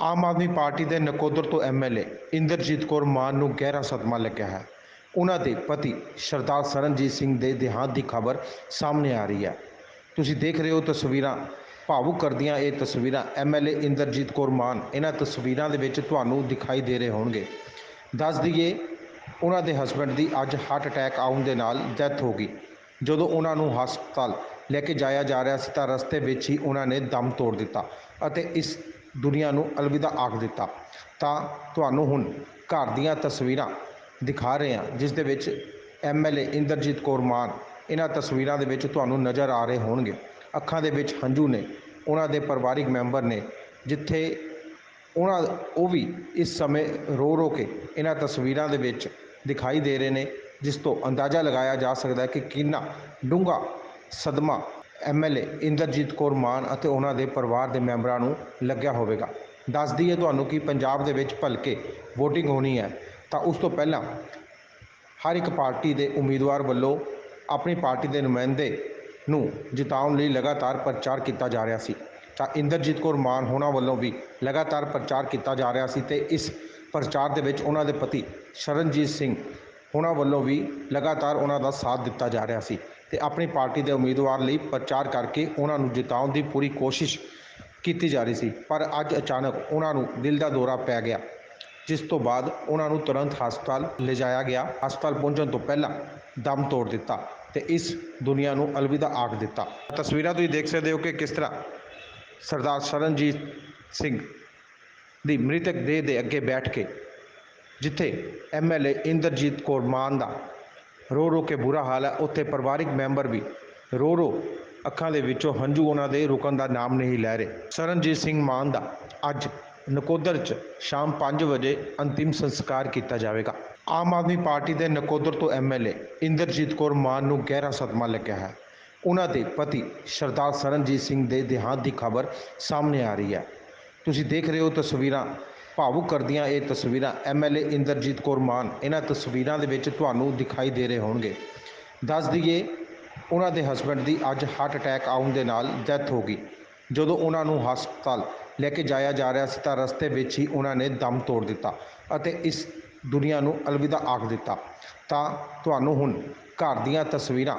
Aam Aadmi party ਦੇ ਨਕੋਦਰ ਤੋਂ MLA Inderjit Kaur ਮਾਨ ਨੂੰ ਗਹਿਰਾ ਸਦਮਾ ਲੱਗਿਆ ਹੈ। ਉਹਨਾਂ ਦੇ ਪਤੀ ਸਰਦਾਰ ਸਰਨਜੀਤ ਸਿੰਘ ਦੇ ਦੇਹਾਂਤ ਦੀ ਖਬਰ ਸਾਹਮਣੇ ਆ ਰਹੀ ਹੈ। ਤੁਸੀਂ ਦੇਖ ਰਹੇ ਹੋ ਤਸਵੀਰਾਂ, ਭਾਵੁਕ ਕਰਦੀਆਂ ਇਹ ਤਸਵੀਰਾਂ ਐਮਐਲਏ ਇੰਦਰਜੀਤ ਕੌਰ ਮਾਨ ਇਹਨਾਂ ਤਸਵੀਰਾਂ ਦੇ ਵਿੱਚ ਤੁਹਾਨੂੰ ਦਿਖਾਈ ਦੇ ਰਹੇ ਹੋਣਗੇ। ਦੱਸ ਦਈਏ, ਉਹਨਾਂ ਦੇ ਹਸਬੰਡ ਦੀ ਅੱਜ ਹਾਰਟ ਅਟੈਕ ਆਉਣ ਦੇ ਨਾਲ ਡੈਥ ਹੋ ਗਈ। ਜਦੋਂ ਉਹਨਾਂ ਨੂੰ ਹਸਪਤਾਲ ਲੈ ਕੇ ਜਾਇਆ ਜਾ ਰਿਹਾ ਸੀ ਤਾਂ ਰਸਤੇ ਵਿੱਚ ਹੀ ਉਹਨਾਂ ਨੇ ਦਮ ਤੋੜ ਦਿੱਤਾ ਅਤੇ ਇਸ ਦੁਨੀਆ ਨੂੰ ਅਲਵਿਦਾ ਆਖ ਦਿੱਤਾ। ਤਾਂ ਤੁਹਾਨੂੰ ਹੁਣ ਘਰ ਦੀਆਂ ਤਸਵੀਰਾਂ ਦਿਖਾ ਰਹੇ ਹਾਂ, ਜਿਸ ਦੇ ਵਿੱਚ ਐਮਐਲਏ ਇੰਦਰਜੀਤ ਕੌਰ ਮਾਨ ਇਹਨਾਂ ਤਸਵੀਰਾਂ ਦੇ ਵਿੱਚ ਤੁਹਾਨੂੰ ਨਜ਼ਰ ਆ ਰਹੇ ਹੋਣਗੇ। ਅੱਖਾਂ ਦੇ ਵਿੱਚ ਹੰਝੂ ਨੇ, ਉਹਨਾਂ ਦੇ ਪਰਿਵਾਰਿਕ ਮੈਂਬਰ ਨੇ, ਜਿੱਥੇ ਉਹਨਾਂ ਉਹ ਵੀ ਇਸ ਸਮੇਂ ਰੋ ਰੋ ਕੇ ਇਹਨਾਂ ਤਸਵੀਰਾਂ ਦੇ ਵਿੱਚ ਦਿਖਾਈ ਦੇ ਰਹੇ ਨੇ, ਜਿਸ ਤੋਂ ਅੰਦਾਜ਼ਾ ਲਗਾਇਆ ਜਾ ਸਕਦਾ ਹੈ ਕਿ ਕਿੰਨਾ ਡੂੰਘਾ ਸਦਮਾ ਐਮਐਲਏ ਇੰਦਰਜੀਤ ਕੌਰ ਮਾਨ ਅਤੇ ਉਹਨਾਂ ਦੇ ਪਰਿਵਾਰ ਦੇ ਮੈਂਬਰਾਂ ਨੂੰ ਲੱਗਿਆ ਹੋਵੇਗਾ। ਦੱਸ ਦਈਏ ਤੁਹਾਨੂੰ ਕਿ ਪੰਜਾਬ ਦੇ ਵਿੱਚ ਭਲਕੇ VOTING ਹੋਣੀ ਹੈ, ਤਾਂ ਉਸ ਤੋਂ ਪਹਿਲਾਂ ਹਰ ਇੱਕ ਪਾਰਟੀ ਦੇ ਉਮੀਦਵਾਰ ਵੱਲੋਂ ਆਪਣੀ ਪਾਰਟੀ ਦੇ ਨੁਮਾਇੰਦੇ ਨੂੰ ਜਿਤਾਉਣ ਲਈ ਲਗਾਤਾਰ ਪ੍ਰਚਾਰ ਕੀਤਾ ਜਾ ਰਿਹਾ ਸੀ। ਤਾਂ ਇੰਦਰਜੀਤ ਕੌਰ ਮਾਨ ਹੋਣਾ ਵੱਲੋਂ ਵੀ ਲਗਾਤਾਰ ਪ੍ਰਚਾਰ ਕੀਤਾ ਜਾ ਰਿਹਾ ਸੀ ਤੇ ਇਸ ਪ੍ਰਚਾਰ ਦੇ ਵਿੱਚ ਉਹਨਾਂ ਦੇ ਪਤੀ ਸ਼ਰਨਜੀਤ ਸਿੰਘ ਹੋਣਾ ਵੱਲੋਂ ਵੀ ਲਗਾਤਾਰ ਉਹਨਾਂ ਦਾ ਸਾਥ ਦਿੱਤਾ ਜਾ ਰਿਹਾ ਸੀ। ਤੇ ਆਪਣੀ ਪਾਰਟੀ ਦੇ ਉਮੀਦਵਾਰ ਲਈ ਪ੍ਰਚਾਰ ਕਰਕੇ ਉਹਨਾਂ ਨੂੰ ਜਿਤਾਉਣ ਦੀ ਪੂਰੀ ਕੋਸ਼ਿਸ਼ ਕੀਤੀ ਜਾ ਰਹੀ ਸੀ। ਪਰ ਅੱਜ ਅਚਾਨਕ ਉਹਨਾਂ ਨੂੰ ਦਿਲ ਦਾ ਦੌਰਾ ਪੈ ਗਿਆ, ਜਿਸ ਤੋਂ ਬਾਅਦ ਉਹਨਾਂ ਨੂੰ ਤੁਰੰਤ ਹਸਪਤਾਲ ਲਿਜਾਇਆ ਗਿਆ। ਹਸਪਤਾਲ ਪਹੁੰਚਣ ਤੋਂ ਪਹਿਲਾਂ ਦਮ ਤੋੜ ਦਿੱਤਾ ਤੇ ਇਸ ਦੁਨੀਆ ਨੂੰ ਅਲਵਿਦਾ ਆਖ ਦਿੱਤਾ। ਤਸਵੀਰਾਂ ਤੁਸੀਂ ਦੇਖ ਸਕਦੇ ਹੋ ਕਿ ਕਿਸ ਤਰ੍ਹਾਂ ਸਰਦਾਰ ਸ਼ਰਨਜੀਤ ਸਿੰਘ ਦੀ ਮ੍ਰਿਤਕ ਦੇਹ ਦੇ ਅੱਗੇ ਬੈਠ ਕੇ ਜਿੱਥੇ ਐਮਐਲਏ ਇੰਦਰਜੀਤ ਕੌਰ ਮਾਨ ਦਾ ਰੋ ਰੋ ਕੇ ਬੁਰਾ ਹਾਲ ਹੈ। ਉੱਥੇ ਪਰਿਵਾਰਿਕ ਮੈਂਬਰ ਵੀ ਰੋ ਰੋ ਅੱਖਾਂ ਦੇ ਵਿੱਚੋਂ ਹੰਝੂ ਉਹਨਾਂ ਦੇ ਰੁਕਣ ਦਾ ਨਾਮ ਨਹੀਂ ਲੈ ਰਹੇ। ਸਰਨਜੀਤ ਸਿੰਘ ਮਾਨ ਦਾ ਅੱਜ ਨਕੋਦਰ 'ਚ ਸ਼ਾਮ 5 ਵਜੇ ਅੰਤਿਮ ਸੰਸਕਾਰ ਕੀਤਾ ਜਾਵੇਗਾ। ਆਮ ਆਦਮੀ ਪਾਰਟੀ ਦੇ ਨਕੋਦਰ ਤੋਂ ਐਮਐਲਏ ਇੰਦਰਜੀਤ ਕੌਰ ਮਾਨ ਨੂੰ ਗਹਿਰਾ ਸਦਮਾ ਲੱਗਿਆ ਹੈ। ਉਹਨਾਂ ਦੇ ਪਤੀ ਸਰਦਾਰ ਸਰਨਜੀਤ ਸਿੰਘ ਦੇ ਦੇਹਾਂਤ ਦੀ ਖਬਰ ਸਾਹਮਣੇ ਆ ਰਹੀ ਹੈ। ਤੁਸੀਂ ਦੇਖ ਰਹੇ ਹੋ ਤਸਵੀਰਾਂ ਭਾਵੁਕ ਕਰਦੀਆਂ ਇਹ ਤਸਵੀਰਾਂ ਐਮਐਲਏ ਇੰਦਰਜੀਤ ਕੌਰ ਮਾਨ ਇਹਨਾਂ ਤਸਵੀਰਾਂ ਦੇ ਵਿੱਚ ਤੁਹਾਨੂੰ ਦਿਖਾਈ ਦੇ ਰਹੇ ਹੋਣਗੇ। ਦੱਸ ਦਈਏ, ਉਹਨਾਂ ਦੇ ਹਸਬੰਡ ਦੀ ਅੱਜ ਹਾਰਟ ਅਟੈਕ ਆਉਣ ਦੇ ਨਾਲ ਡੈਥ ਹੋ ਗਈ। ਜਦੋਂ ਉਹਨਾਂ ਨੂੰ ਹਸਪਤਾਲ ਲੈ ਕੇ ਜਾਇਆ ਜਾ ਰਿਹਾ ਸੀ ਤਾਂ ਰਸਤੇ ਵਿੱਚ ਹੀ ਉਹਨਾਂ ਨੇ ਦਮ ਤੋੜ ਦਿੱਤਾ ਅਤੇ ਇਸ ਦੁਨੀਆ ਨੂੰ ਅਲਵਿਦਾ ਆਖ ਦਿੱਤਾ। ਤਾਂ ਤੁਹਾਨੂੰ ਹੁਣ ਘਰ ਦੀਆਂ ਤਸਵੀਰਾਂ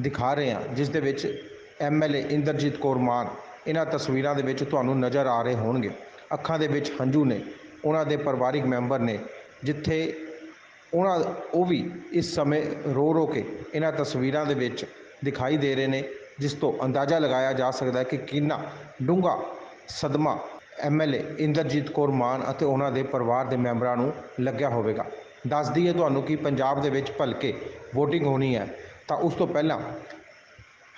ਦਿਖਾ ਰਹੇ ਹਾਂ, ਜਿਸ ਦੇ ਵਿੱਚ ਐਮਐਲਏ ਇੰਦਰਜੀਤ ਕੌਰ ਮਾਨ ਇਹਨਾਂ ਤਸਵੀਰਾਂ ਦੇ ਵਿੱਚ ਤੁਹਾਨੂੰ ਨਜ਼ਰ ਆ ਰਹੇ ਹੋਣਗੇ। ਅੱਖਾਂ ਦੇ ਵਿੱਚ ਹੰਝੂ ਨੇ, ਉਹਨਾਂ ਦੇ ਪਰਿਵਾਰਿਕ ਮੈਂਬਰ ਨੇ, ਜਿੱਥੇ ਉਹਨਾਂ ਉਹ ਵੀ ਇਸ ਸਮੇਂ ਰੋ ਰੋ ਕੇ ਇਹਨਾਂ ਤਸਵੀਰਾਂ ਦੇ ਵਿੱਚ ਦਿਖਾਈ ਦੇ ਰਹੇ ਨੇ, ਜਿਸ ਤੋਂ ਅੰਦਾਜ਼ਾ ਲਗਾਇਆ ਜਾ ਸਕਦਾ ਕਿ ਕਿੰਨਾ ਡੂੰਘਾ ਸਦਮਾ ਐਮਐਲਏ ਇੰਦਰਜੀਤ ਕੌਰ ਮਾਨ ਅਤੇ ਉਹਨਾਂ ਦੇ ਪਰਿਵਾਰ ਦੇ ਮੈਂਬਰਾਂ ਨੂੰ ਲੱਗਿਆ ਹੋਵੇਗਾ। ਦੱਸ ਦਈਏ ਤੁਹਾਨੂੰ ਕਿ ਪੰਜਾਬ ਦੇ ਵਿੱਚ ਭਲਕੇ VOTING ਹੋਣੀ ਹੈ, ਤਾਂ ਉਸ ਤੋਂ ਪਹਿਲਾਂ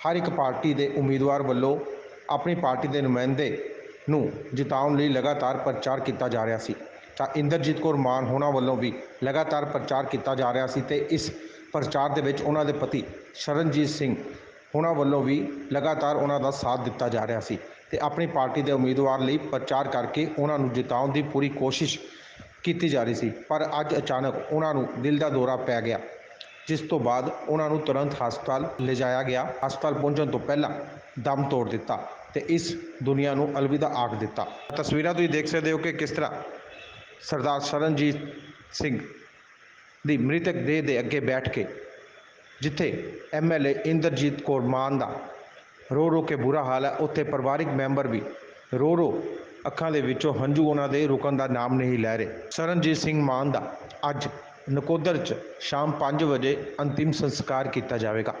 ਹਰ ਇੱਕ ਪਾਰਟੀ ਦੇ ਉਮੀਦਵਾਰ ਵੱਲੋਂ ਆਪਣੀ ਪਾਰਟੀ ਦੇ ਨੁਮਾਇੰਦੇ ਨੂੰ ਜਿਤਾਉਣ ਲਈ ਲਗਾਤਾਰ ਪ੍ਰਚਾਰ ਕੀਤਾ ਜਾ ਰਿਹਾ ਸੀ। ਤਾਂ ਇੰਦਰਜੀਤ ਕੌਰ ਮਾਨ ਹੋਣਾ ਵੱਲੋਂ ਵੀ ਲਗਾਤਾਰ ਪ੍ਰਚਾਰ ਕੀਤਾ ਜਾ ਰਿਹਾ ਸੀ ਤੇ ਇਸ ਪ੍ਰਚਾਰ ਦੇ ਵਿੱਚ ਉਹਨਾਂ ਦੇ ਪਤੀ ਸ਼ਰਨਜੀਤ ਸਿੰਘ ਹੋਣਾ ਵੱਲੋਂ ਵੀ ਲਗਾਤਾਰ ਉਹਨਾਂ ਦਾ ਸਾਥ ਦਿੱਤਾ ਜਾ ਰਿਹਾ ਸੀ ਤੇ ਆਪਣੀ ਪਾਰਟੀ ਦੇ ਉਮੀਦਵਾਰ ਲਈ ਪ੍ਰਚਾਰ ਕਰਕੇ ਉਹਨਾਂ ਨੂੰ ਜਿਤਾਉਣ ਦੀ ਪੂਰੀ ਕੋਸ਼ਿਸ਼ ਕੀਤੀ ਜਾ ਰਹੀ ਸੀ। ਪਰ ਅੱਜ ਅਚਾਨਕ ਉਹਨਾਂ ਨੂੰ ਦਿਲ ਦਾ ਦੌਰਾ ਪੈ ਗਿਆ, ਜਿਸ ਤੋਂ ਬਾਅਦ ਉਹਨਾਂ ਨੂੰ ਤੁਰੰਤ ਹਸਪਤਾਲ ਲਿਜਾਇਆ ਗਿਆ। ਹਸਪਤਾਲ ਪਹੁੰਚਣ ਤੋਂ ਪਹਿਲਾਂ ਦਮ ਤੋੜ ਦਿੱਤਾ। ਤੇ ਇਸ ਦੁਨੀਆ ਨੂੰ ਅਲਵਿਦਾ ਆਖ ਦਿੱਤਾ। ਤਸਵੀਰਾਂ ਤੁਸੀਂ ਦੇਖ ਸਕਦੇ ਹੋ ਕਿ ਕਿਸ ਤਰ੍ਹਾਂ ਸਰਦਾਰ ਸ਼ਰਨਜੀਤ ਸਿੰਘ ਦੀ ਮ੍ਰਿਤਕ ਦੇਹ ਦੇ ਅੱਗੇ ਬੈਠ ਕੇ ਜਿੱਥੇ ਐਮਐਲਏ ਇੰਦਰਜੀਤ ਕੌਰ ਮਾਨ ਦਾ ਰੋ ਰੋ ਕੇ ਬੁਰਾ ਹਾਲ ਹੈ, ਉੱਥੇ ਪਰਿਵਾਰਿਕ ਮੈਂਬਰ ਵੀ ਰੋ ਰੋ ਅੱਖਾਂ ਦੇ ਵਿੱਚੋਂ ਹੰਝੂ ਉਹਨਾਂ ਦੇ ਰੁਕਣ ਦਾ ਨਾਮ ਨਹੀਂ ਲੈ ਰਹੇ। ਸਰਨਜੀਤ ਸਿੰਘ ਮਾਨ ਦਾ ਅੱਜ ਨਕੋਦਰ 'ਚ ਸ਼ਾਮ 5 ਵਜੇ ਅੰਤਿਮ ਸੰਸਕਾਰ ਕੀਤਾ ਜਾਵੇਗਾ।